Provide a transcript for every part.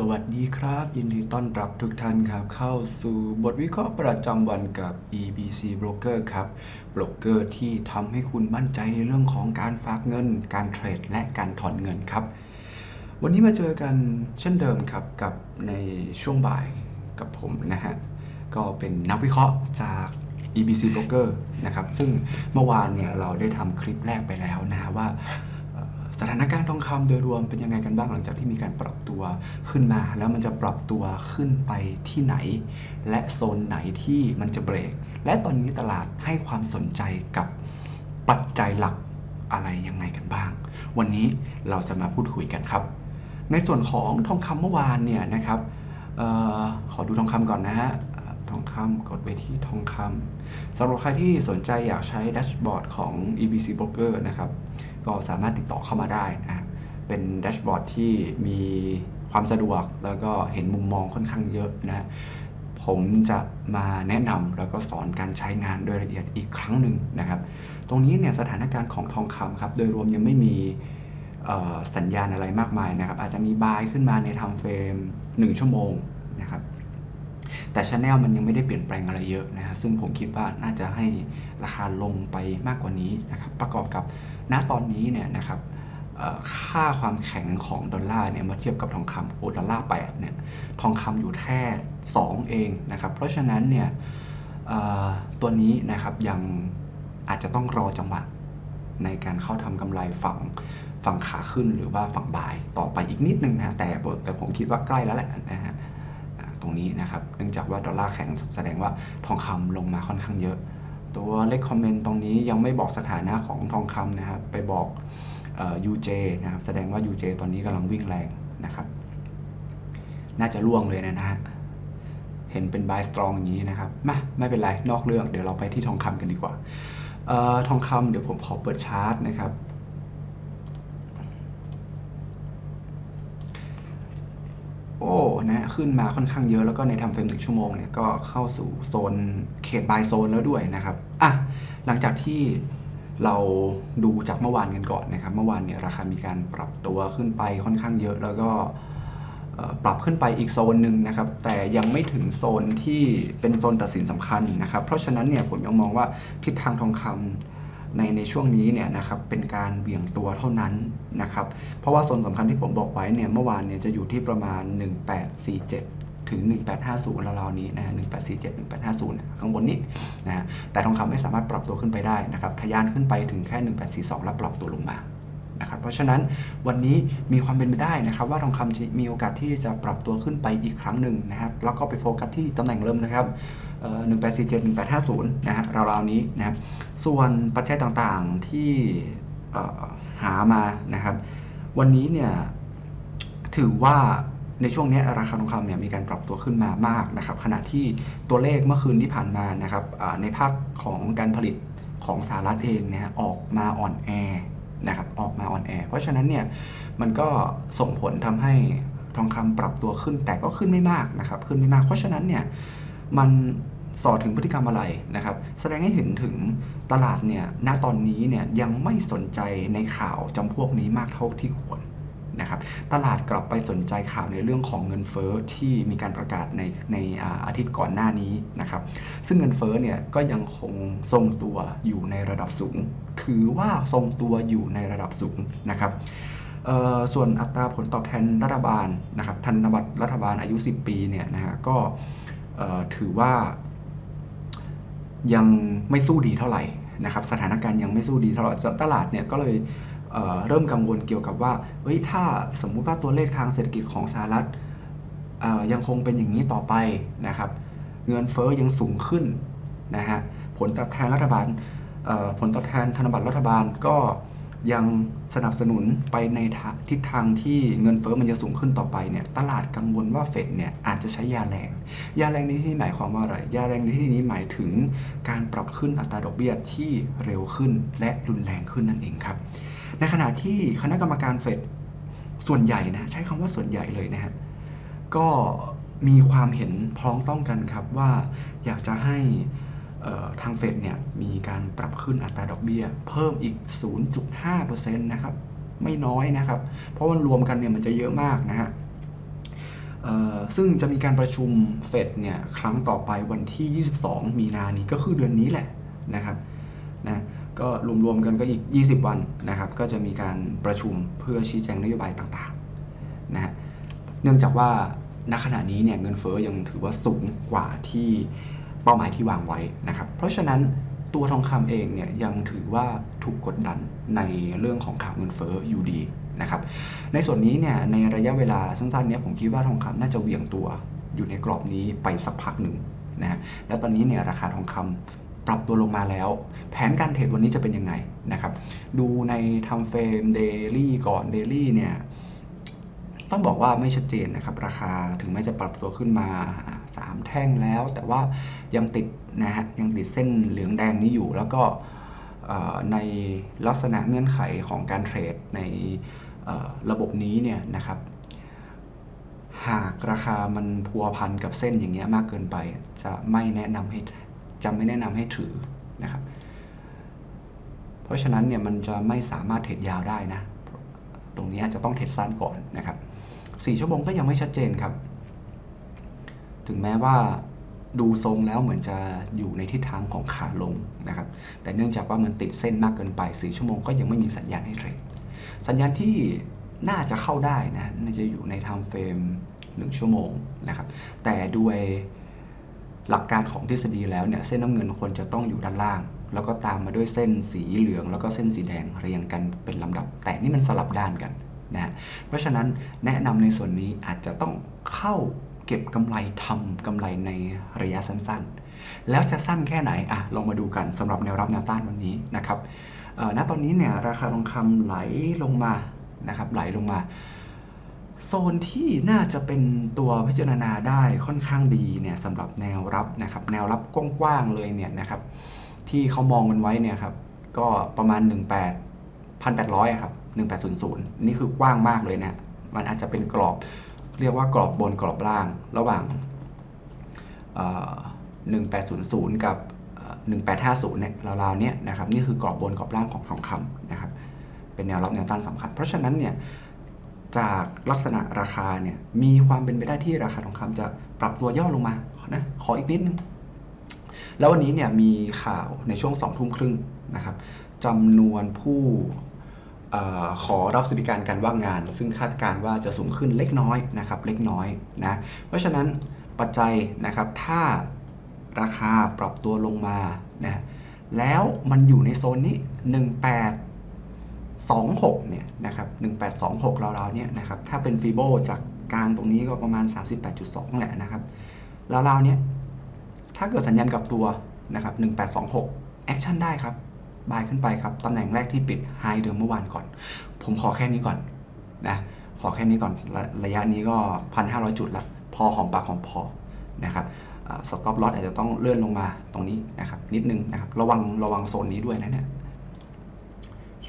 สวัสดีครับ ยินดีต้อนรับทุกท่านครับ เข้าสู่บทวิเคราะห์ประจำวันกับ EBC Broker ครับโบรกเกอร์ที่ทำให้คุณมั่นใจในเรื่องของการฝากเงิน การเทรด และการถอนเงินครับ วันนี้มาเจอกันเช่นเดิมครับกับในช่วงบ่ายกับผมนะฮะ ก็เป็นนักวิเคราะห์จาก EBC Broker นะครับ ซึ่งเมื่อวานเนี่ยเราได้ทำคลิปแรกไปแล้วนะฮะว่า สถานการณ์ทองคำโดยรวมเป็นยังไงกันบ้างหลังจากที่มีการปรับตัวขึ้นมา แล้วมันจะปรับตัวขึ้นไปที่ไหน และโซนไหนที่มันจะเบรก และตอนนี้ตลาดให้ความสนใจกับปัจจัยหลักอะไรยังไงกันบ้าง วันนี้เราจะมาพูดคุยกันครับ ในส่วนของทองคำเมื่อวานเนี่ยนะครับออขอดูทองคำก่อนนะฮะ ทองคำกดไปที่ทองคำสำหรับใครที่สนใจอยากใช้แดชบอร์ดของ EBC Broker นะครับ ก็สามารถติดต่อเข้ามาได้นะเป็นแดชบอร์ดที่มีความสะดวกแล้วก็เห็นมุมมองค่อนข้างเยอะนะผมจะมาแนะนำแล้วก็สอนการใช้งานโดยละเอียดอีกครั้งหนึ่งนะครับ ตรงนี้เนี่ยสถานการณ์ของทองคำครับ โดยรวมยังไม่มีสัญญาณอะไรมากมายนะครับ อาจจะมีบายขึ้นมาในทม์เฟรม 1 ชั่วโมงนะครับ แต่ชาแนลมันยังไม่ได้เปลี่ยนแปลงอะไรเยอะนะฮะซึ่งผมคิดว่าน่าจะให้ราคาลงไปมากกว่านี้นะครับประกอบกับณตอนนี้เนี่ยนะครับค่าความแข็งของดอลลาร์เนี่ยเมื่อเทียบกับทองคำโอ้ดอลลาร์แปดเนี่ยทองคำอยู่แค่2เองนะครับเพราะฉะนั้นเนี่ยตัวนี้นะครับยังอาจจะต้องรอจังหวะในการเข้าทำกำไรฝั่งฝั่งขาขึ้นหรือว่าฝั่งบายต่อไปอีกนิดนึงนะแต่แต่ผมคิดว่าใกล้แล้วแหละนะฮะ รงนี้นะครับ เนื่องจากว่าดอลลาร์แข็งแสดงว่าทองคำลงมาค่อนข้างเยอะ ตัวเลขคอมเมนต์ตรงนี้ยังไม่บอกสถานะของทองคำนะครับ ไปบอกเอ่อ UJ นะครับ แสดงว่า UJ ตอนนี้กำลังวิ่งแรงนะครับ น่าจะล่วงเลยนะฮะ เห็นเป็น buy strong อย่างนี้นะครับ มาไม่เป็นไร นอกเรื่อง เดี๋ยวเราไปที่ทองคำกันดีกว่าออทองคำเดี๋ยวผมขอเปิดชาร์ตนะครับ โอ้ นะขึ้นมาค่อนข้างเยอะแล้วก็ในทำเฟรมหนึ่งชั่วโมงเนี่ยก็เข้าสู่โซนเขตบายโซนแล้วด้วยนะครับอะหลังจากที่เราดูจากเมื่อวานกันก่อนนะครับ เมื่อวานเนี่ยราคามีการปรับตัวขึ้นไปค่อนข้างเยอะแล้วก็ปรับขึ้นไปอีกโซนหนึ่งนะครับ แต่ยังไม่ถึงโซนที่เป็นโซนตัดสินสำคัญนะครับ เพราะฉะนั้นเนี่ยผมยังมองว่าทิศทางทองคำ ในในช่วงนี้เนี่ยนะครับเป็นการเบี่ยงตัวเท่านั้นนะครับเพราะว่าโซนสำคัญที่ผมบอกไว้เนี่ยเมื่อวานเนี่ยจะอยู่ที่ประมาณ 1847ถึง 1850ราวๆนี้นะฮะ1847 1850 ข้างบนนี้นะฮะแต่ทองคำไม่สามารถปรับตัวขึ้นไปได้นะครับ ทะยานขึ้นไปถึงแค่ 1842 แล้วปรับตัวลงมา นะครับเพราะฉะนั้นวันนี้มีความเป็นไปได้นะครับว่าทองคำจะมีโอกาสที่จะปรับตัวขึ้นไปอีกครั้งหนึ่งนะครับแล้วก็ไปโฟกัสที่ตำแหน่งเริ่มนะครับหนึ่งแปดสี่เจ็ดหนึ่งแปดห้าศูนย์นะฮะราวๆนี้นะครับส่วนปัจจัยต่างๆที่หามานะครับ วันนี้เนี่ยถือว่าในช่วงนี้ราคาทองคำเนี่ยมีการปรับตัวขึ้นมามากนะครับขณะที่ตัวเลขเมื่อคืนที่ผ่านมานะครับในภาคของการผลิตของสหรัฐเองเนะฮะออกมาอ่อนแอ นะครับออกมาอ่อนแอ เพราะฉะนั้นเนี่ยมันก็ส่งผลทำให้ทองคำปรับตัวขึ้นแต่ก็ขึ้นไม่มากนะครับขึ้นไม่มาก เพราะฉะนั้นเนี่ยมันสอดถึงพฤติกรรมอะไรนะครับ แสดงให้เห็นถึงตลาดเนี่ยณตอนนี้เนี่ยยังไม่สนใจในข่าวจำพวกนี้มากเท่าที่ควร นะครับ ตลาดกลับไปสนใจข่าวในเรื่องของเงินเฟ้อที่มีการประกาศในในอาทิตย์ก่อนหน้านี้นะครับ ซึ่งเงินเฟ้อเนี่ยก็ยังคงทรงตัวอยู่ในระดับสูง ถือว่าทรงตัวอยู่ในระดับสูงนะครับส่วนอัตราผลตอบแทนรัฐบาลนะครับพันบัตรรัฐบาลอายุ 10 ปีเนี่ยนะฮะก็ถือว่ายังไม่สู้ดีเท่าไหร่นะครับสถานการณ์ยังไม่สู้ดีเท่าไหร่ตลาดเนี่ยก็เลย เเริ่มกังวลเกี่ยวกับว่าเฮ้ยถ้าสมมุติว่าตัวเลขทางเศรษฐกิจของสหรัฐยังคงเป็นอย่างนี้ต่อไปนะครับ เงินเฟ้อยังสูงขึ้นนะฮะผลตอบแทนรัฐบาลผลตอบแทนธนบัตรรัฐบาลก็ ยังสนับสนุนไปในทิศทางที่เงินเฟ้อมันจะสูงขึ้นต่อไปเนี่ยตลาดกังวลว่าเฟดเนี่ยอาจจะใช้ยาแรง ยาแรงในที่นี้หมายความว่าอะไร ยาแรงในที่นี้หมายถึงการปรับขึ้นอัตราดอกเบี้ยที่เร็วขึ้นและรุนแรงขึ้นนั่นเองครับ ในขณะที่คณะกรรมการเฟดส่วนใหญ่นะใช้คำว่าส่วนใหญ่เลยนะฮะก็มีความเห็นพ้องต้องกันครับว่าอยากจะให้ ทางเฟดเนี่ยมีการปรับขึ้นอัตราดอกเบี้ย เพิ่มอีก 0.5%นะครับไม่น้อยนะครับ เพราะมันรวมกันเนี่ยมันจะเยอะมากนะฮะซึ่งจะมีการประชุมเฟดเนี่ยครั้งต่อไปวันที่ 22 มีนานี้ก็คือเดือนนี้แหละนะครับนะก็รวมๆกันก็อีก 20 วันนะครับ ก็จะมีการประชุมเพื่อชี้แจงนโยบายต่างๆนะเนื่องจากว่าณขณะนี้เนี่ยเงินเฟอ้อยังถือว่าสูงกว่าที่ เป้าหมายที่วางไว้นะครับ เพราะฉะนั้นตัวทองคำเองเนี่ยยังถือว่าถูกกดดันในเรื่องของข่าวเงินเฟอ้ออยู่ดีนะครับ ในส่วนนี้เนี่ยในระยะเวลาสั้นๆเนี่ยผมคิดว่าทองคำน่าจะเหวี่ยงตัวอยู่ในกรอบนี้ไปสักพักหนึ่งนะฮะแล้วตอนนี้เนี่ยราคาทองคำปรับตัวลงมาแล้ว แผนการเทรดวันนี้จะเป็นยังไงนะครับ ดูในทำเฟรมเดลี่ก่อนเดลี่เนี่ย ต้องบอกว่าไม่ชัดเจนนะครับ ราคาถึงแม้จะปรับตัวขึ้นมา 3 แท่งแล้ว แต่ว่ายังติดนะฮะยังติดเส้นเหลืองแดงนี้อยู่ แล้วก็ในลักษณะเงื่อนไขของการเทรดในระบบนี้เนี่ยนะครับ หากราคามันพัวพันกับเส้นอย่างเงี้ยมากเกินไป จะไม่แนะนำให้จะไม่แนะนำให้ถือนะครับ เพราะฉะนั้นเนี่ยมันจะไม่สามารถเทรดยาวได้นะ ตรงนี้จะต้องเทรดสั้นก่อนนะครับ 4 ชั่วโมงก็ยังไม่ชัดเจนครับ ถึงแม้ว่าดูทรงแล้วเหมือนจะอยู่ในทิศทางของขาลงนะครับ แต่เนื่องจากว่ามันติดเส้นมากเกินไป 4 ชั่วโมงก็ยังไม่มีสัญญาณให้เทรด สัญญาณที่น่าจะเข้าได้นะน่าจะอยู่ในไทม์เฟรม1 ชั่วโมงนะครับ แต่ด้วยหลักการของทฤษฎีแล้วเนี่ยเส้นน้ำเงินควรจะต้องอยู่ด้านล่าง แล้วก็ตามมาด้วยเส้นสีเหลือง แล้วก็เส้นสีแดงเรียงกันเป็นลำดับ แต่นี่มันสลับด้านกัน นะเพราะฉะนั้นแนะนำในส่วนนี้อาจจะต้องเข้าเก็บกำไรทำกำไรในระยะสั้นๆ แล้วจะสั้นแค่ไหนอะลองมาดูกันสำหรับแนวรับแนวต้านวันนี้นะครับณตอนนี้เนี่ยราคาทองคำไหลลงมานะครับไหลลงมาโซนที่น่าจะเป็นตัวพิจารณาได้ค่อนข้างดีเนี่ยสำหรับแนวรับนะครับแนวรับกว้างๆเลยเนี่ยนะครับที่เขามองกันไว้เนี่ยครับก็ประมาณ 18 1,800ครับ1800นี่คือกว้างมากเลยนะมันอาจจะเป็นกรอบเรียกว่ากรอบบนกรอบล่างระหว่าง1800กับ1850เนี่ยราวๆเนี่ยนะครับนี่คือกรอบบนกรอบล่างของทองคำนะครับเป็นแนวรับแนวต้านสำคัญ เพราะฉะนั้นเนี่ยจากลักษณะราคาเนี่ยมีความเป็นไปได้ที่ราคาทองคำจะปรับตัวย่อลงมานะขออีกนิดนึงแล้ววันนี้เนี่ยมีข่าวในช่วงสองทุ่มครึ่งนะครับจำนวนผู้ ขอรับสิทธิการการว่างงาน ซึ่งคาดการว่าจะสูงขึ้นเล็กน้อยนะครับ เล็กน้อยนะ เพราะฉะนั้นปัจจัยนะครับถ้าราคาปรับตัวลงมานะแล้วมันอยู่ในโซนนี้ 1826 เนี่ยนะครับ1826 ราวๆเนี่ยนะครับ ถ้าเป็นฟีโบจากกลางตรงนี้ก็ประมาณ 38.2 แหละนะครับ ราวๆเนี้ยถ้าเกิดสัญญาณกับตัวนะครับ 1826 แอคชั่นได้ครับ บายขึ้นไปครับตำแหน่งแรกที่ปิดไฮเดิมเมื่อวานก่อน ผมขอแค่นี้ก่อนนะขอแค่นี้ก่อนระระยะนี้ก็พันห้าร้อยจุดละพอหอมปากหอมพอนะครับสต็อปลอสอาจจะต้องเลื่อนลงมาตรงนี้นะครับนิดนึงนะครับระวังระวังโซนนี้ด้วยนะเนี่ย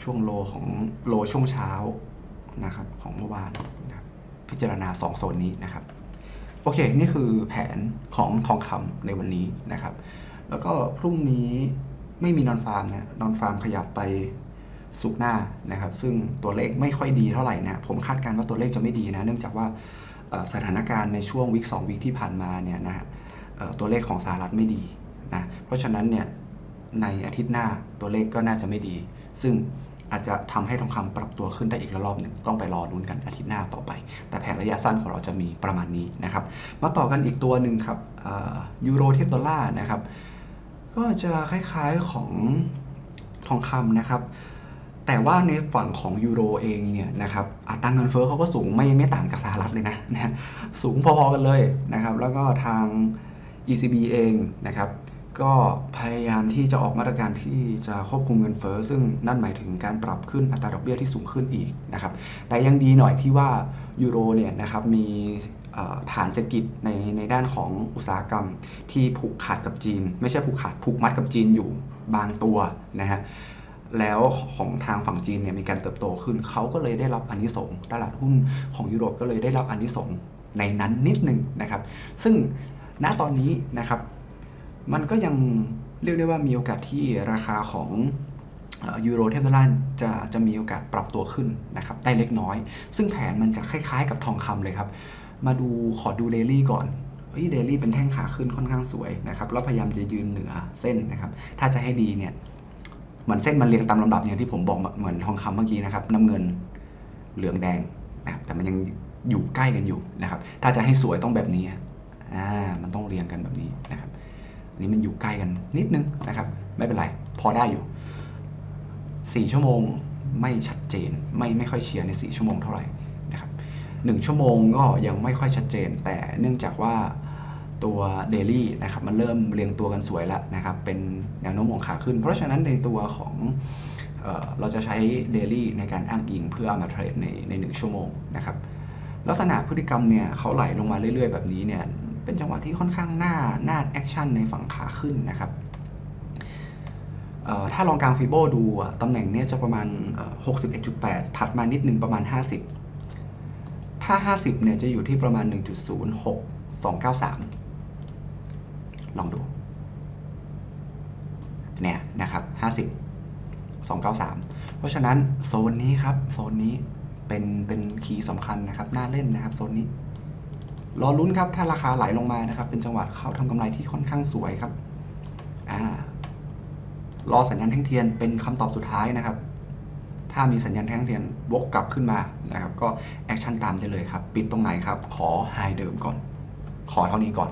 ช่วงโลของโลช่วงเช้านะครับของเมื่อวานนะครับพิจารณา 2 โซนนี้นะครับโอเค นี่คือแผนของทองคำในวันนี้นะครับ แล้วก็พรุ่งนี้ ไม่มีนอนฟาร์มนะนอนฟาร์มขยับไปสุกหน้านะครับ ซึ่งตัวเลขไม่ค่อยดีเท่าไหร่นะผมคาดการณ์ว่าตัวเลขจะไม่ดีนะ เนื่องจากว่าสถานการณ์ในช่วงวิกสองวิกที่ผ่านมาเนี่ยนะฮะตัวเลขของสหรัฐไม่ดีนะเพราะฉะนั้นเนี่ยในอาทิตย์หน้าตัวเลขก็น่าจะไม่ดี ซึ่งอาจจะทำให้ทองคำปรับตัวขึ้นได้อีกระลอกหนึ่งต้องไปรอรุ้นกันอาทิตย์หน้าต่อไป แต่แผนระยะสั้นของเราจะมีประมาณนี้นะครับ มาต่อกันอีกตัวหนึ่งครับยูโรเทียบดอลลาร์นะครับ ก็จะคล้ายๆของทองคำนะครับ แต่ว่าในฝั่งของยูโรเองเนี่ยนะครับอัตราเงินเฟ้อเขาก็สูงไม่ไม่ต่างจากสหรัฐเลยนะนะสูงพอๆกันเลยนะครับ แล้วก็ทาง ECB เองนะครับก็พยายามที่จะออกมาตรการที่จะควบคุมเงินเฟ้อซึ่งนั่นหมายถึงการปรับขึ้นอัตราดอกเบี้ยที่สูงขึ้นอีกนะครับ แต่ยังดีหน่อยที่ว่ายูโรเนี่ยนะครับมี ฐานเศรษฐกิจในในด้านของอุตสาหกรรมที่ผูกขาดกับจีน ไม่ใช่ผูกขาดผูกมัดกับจีนอยู่บางตัวนะฮะแล้วของทางฝั่งจีนเนี่ยมีการเติบโตขึ้นเขาก็เลยได้รับอันนี้สงตลาดหุ้นของยุโรปก็เลยได้รับอันนี้สงในนั้นนิดนึงนะครับ ซึ่งณตอนนี้นะครับ มันก็ยังเรียกได้ว่ามีโอกาสที่ราคาของยูโรเทียบดอลลาร์จะจะมีโอกาสปรับตัวขึ้นนะครับได้เล็กน้อย ซึ่งแผนมันจะคล้ายๆกับทองคำเลยครับ มาดูขอดูเดลี่ก่อนเฮ้ยเดลี่เป็นแท่งขาขึ้นค่อนข้างสวยนะครับแล้วพยายามจะยืนเหนือเส้นนะครับ ถ้าจะให้ดีเนี่ยเหมือนเส้นมันเรียงตามลำดับอย่างที่ผมบอกเหมือนทองคำเมื่อกี้นะครับน้ำเงินเหลืองแดงนะครับแต่มันยังอยู่ใกล้กันอยู่นะครับ ถ้าจะให้สวยต้องแบบนี้อ่ามันต้องเรียงกันแบบนี้นะครับอันนี้มันอยู่ใกล้กันนิดนึงนะครับ ไม่เป็นไร พอได้อยู่ 4 ชั่วโมงไม่ชัดเจน ไม่ไม่ค่อยเชียร์ใน 4 ชั่วโมงเท่าไหร่ 1 ชั่วโมงก็ยังไม่ค่อยชัดเจน แต่เนื่องจากว่าตัวเดลี่นะครับมันเริ่มเรียงตัวกันสวยแล้วนะครับเป็นแนวโน้มของขาขึ้น เพราะฉะนั้นในตัวของเออเราจะใช้เดลี่ในการอ้างอิงเพื่อเอามาเทรดในในหชั่วโมงนะครับลักษณะพฤติกรรมเนี่ยเขาไหลลงมาเรื่อย ๆ แบบนี้เนี่ยเป็นจังหวะที่ค่อนข้างหน้าหน้าแอคชั่นในฝั่งขาขึ้นนะครับถ้าลองกลางฟีโบดูตำแหน่งเนี้ยจะประมาณ 61.8 ถัดมานิดนึงประมาณ 50 ถ้า 50 เนี่ยจะอยู่ที่ประมาณ 1.06293 ลองดู เนี่ยนะครับ 50 293 เพราะฉะนั้นโซนนี้ครับ โซนนี้เป็นเป็นคีย์สำคัญนะครับ น่าเล่นนะครับโซนนี้ รอลุ้นครับ ถ้าราคาไหลลงมานะครับ เป็นจังหวะเข้าทำกำไรที่ค่อนข้างสวยครับ อ่ารอสัญญาณแท่งเทียนเป็นคำตอบสุดท้ายนะครับ ถ้ามีสัญญาณแท่งเทียนวกกลับขึ้นมานะครับ ก็แอคชั่นตามได้เลยครับ ปิดตรงไหนครับ ขอไฮเดิมก่อน ขอเท่านี้ก่อน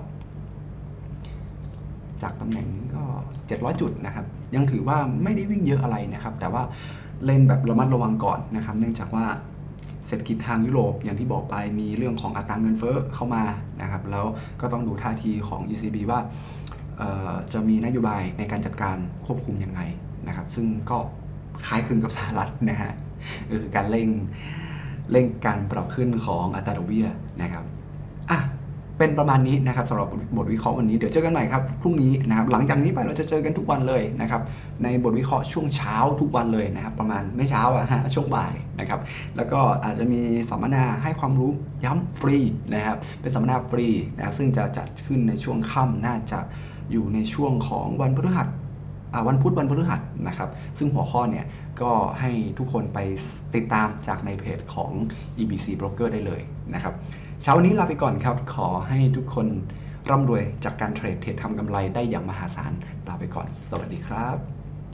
จากตำแหน่งนี้ก็ 700 จุดนะครับ ยังถือว่าไม่ได้วิ่งเยอะอะไรนะครับ แต่ว่าเล่นแบบระมัดระวังก่อนนะครับ เนื่องจากว่าเศรษฐกิจทางยุโรปอย่างที่บอกไปมีเรื่องของอัตราเงินเฟ้อเข้ามานะครับ แล้วก็ต้องดูท่าทีของ ECB ว่าจะมีนโยบายในการจัดการควบคุมยังไงนะครับ ซึ่งก็ คล้ายคลึงกับสหรัฐนะฮะคือการเร่งเร่งการปรับขึ้นของอัตราดอกเบี้ยนะครับอะเป็นประมาณนี้นะครับสำหรับบทวิเคราะห์วันนี้เดี๋ยวเจอกันใหม่ครับพรุ่งนี้นะครับหลังจากนี้ไปเราจะเจอกันทุกวันเลยนะครับในบทวิเคราะห์ช่วงเช้าทุกวันเลยนะครับประมาณไม่เช้าอะฮะช่วงบ่ายนะครับแล้วก็อาจจะมีสัมมนาให้ความรู้ย้ำฟรีนะครับเป็นสัมมนาฟรีนะซึ่งจะจัดขึ้นในช่วงค่ำน่าจะอยู่ในช่วงของวันพฤหัส วันพุธวันพฤหัสนะครับ ซึ่งหัวข้อเนี่ยก็ให้ทุกคนไปติดตามจากในเพจของ EBC Broker ได้เลยนะครับ เช้าวันนี้ลาไปก่อนครับ ขอให้ทุกคนร่ำรวยจากการเทรดเทรดทำกำไรได้อย่างมหาศาล ลาไปก่อน สวัสดีครับ